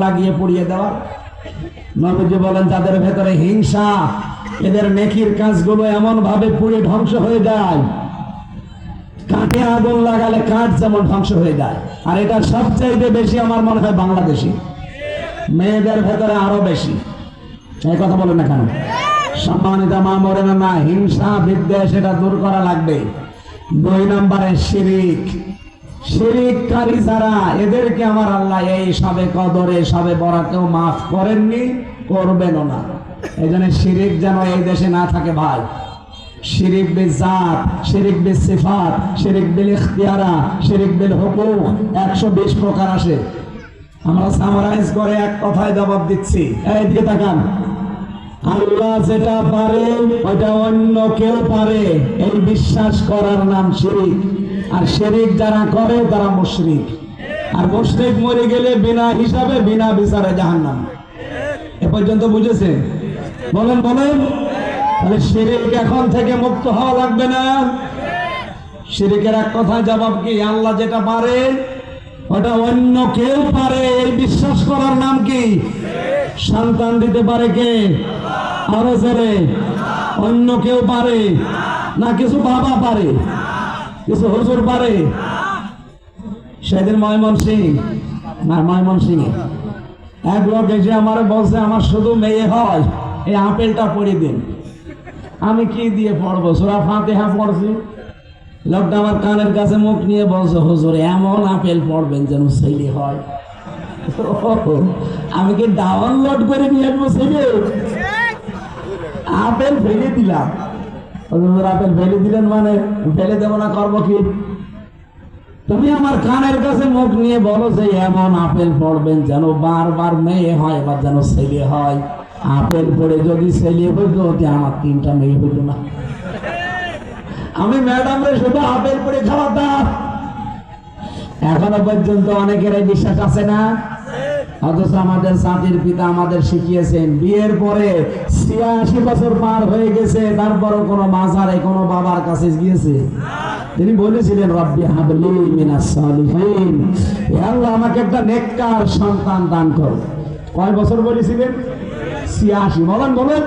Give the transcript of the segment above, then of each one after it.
লাগিয়ে পুড়িয়ে দেওয়া নবীজি বলেন যাদের ভেতরে হিংসা, এদের নেকির কাজগুলো এমন ভাবে পুড়ে ধ্বংস হয়ে যায়। কাঠে আগুন লাগালে কাঠ যেমন ধ্বংস হয়ে যায়। আর এটা সবচাইতে বেশি আমার মনে হয় বাংলাদেশি। মেয়েদের ভেতরে আরও বেশি। এই কথা বলেন না কেন? সম্মানিত মা মরে না, হিংসা, বিদ্বেষ, এটা দূর করা লাগবে। দুই নম্বরে শিরিক। শিরিককারী যারা, এদেরকে আমার আল্লাহ এই সবে কদরে, সবে বরাতেও মাফ করেননি করবেনও না। এই শিরিক যেন এই দেশে না থাকে ভাই। শিরিক বিল জাত, শিরিক বিল সিফাত, শিরিক বিল ইখতিয়ারা, শিরিক বিল হুকুক একশো বিশ প্রকার আসে। আমরা সামারাইজ করে এক কথায় জবাব দিচ্ছি। এইদিকে তাকান। আল্লাহ যেটা পারে, ওইটা অন্য কেউ পারে। এই বিশ্বাস করার নাম শিরিক। আর শিরিক যারা করে, তারা মুশরিক। আর মুশরিক মরে গেলে বিনা হিসাবে, বিনা বিচারে জাহান্নাম। এ পর্যন্ত বুঝেছেন? বলেন বলেন। তাহলে শিরিক এখন থেকে মুক্ত হওয়া লাগবে না। শিরিকের এক কথায় জবাব কি? আল্লাহ যেটা পারে ওটা অন্য কেউ পারে। এই বিশ্বাস করার নাম কি? সন্তান দিতে পারে কে? আরও জোরে অন্য কেউ পারে? না, কিছু বাবা পারে। কিছু হুজুর পারে। সেদিন ময়মন সিং, না, ময়মন সিং এক লোক এসে আমার বলছে, আমার শুধু মেয়ে হয়, এই আপেলটা পড়ে দিন। আমি কি দিয়ে পড়ব? সুরা ফাতেহা পড়ছি। লোকটা আমার কানের কাছে মুখ নিয়ে বলছে, হুজুর, এমন আপেল পড়বেন যেন ছেলে হয়। আমি কি ডাউনলোড করে নিয়ে আসব ছেলে আপেল ফেলে দিলাম। আপেল ফেলে দিলেন মানে ফেলে দেবো না, করব কি? তুমি আমার কানের কাছে মুখ নিয়ে বলো যে এমন আপেল পড়বেন যেন বারবার মেয়ে হয় বা যেন ছেলে হয়। আপেল পড়ে যদি ছেলে হইতো, তে আমার তিনটা মেয়ে হইতো না। আমি ম্যাডামরে শুধু আপেল পড়ে খাওয়াতাম। এখনও পর্যন্ত অনেকের বিশ্বাস আছে না? অথচ আমাদের জাতির পিতা আমাদের শিখিয়েছেন, বিয়ের পরে ছিয়াশি বছর পার হয়ে গেছে, তারপরও কোনো মাজারে কোনো বাবার কাছে গিয়েছে। তিনি বলেছিলেন, রব্বি হাবলি মিনাস সালিহিন। আল্লাহ আমাকে একটা নেককার সন্তান দান করো। কয় বছর বলেছিলেন? ছিয়াশি। বলেন বলেন।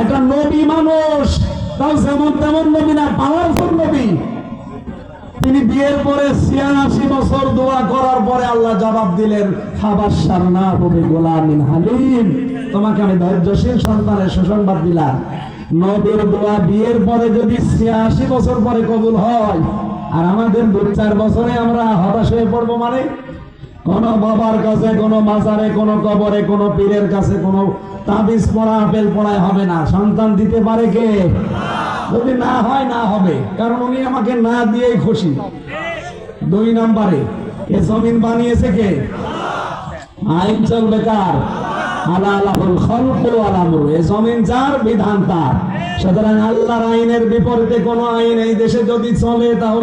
একটা নবী মানুষ, তাও যেমন তেমন নবী না পাওয়ারফুল নবী। তিনি বিয়ের পরে ছিয়াশি বছর দোয়া করার পরে আল্লাহ জবাব দিলেন খাবার সান্না হবে গোলামিন হালিম। তোমাকে আমি ধৈর্যশীল সন্তানের সুসংবাদ দিলাম। নবীর দোয়া বিয়ের পরে যদি ছিয়াশি বছর পরে কবুল হয়, আর আমাদের দু চার বছরে আমরা হতাশ হয়ে পড়ব মানে? কোন বাবার কাছে, কোন মাজারে, কোন কবরে, কোন পীরের কাছে কোন তাবিজ পড়া, আপেল পড়ায় হবে না। সন্তান দিতে পারে কে? যদি না হয়, না হবে। কারণ উনি আমাকে না দিয়েই খুশি। দুই নম্বরে, এ জমিন বানিয়েছে কে? আইন চলবে কার? আলা জমিন বিধান তার। সুতরাং আল্লাহর আইনের বিপরীতে কোনো আইন এই দেশে যদি চলে, তাহলে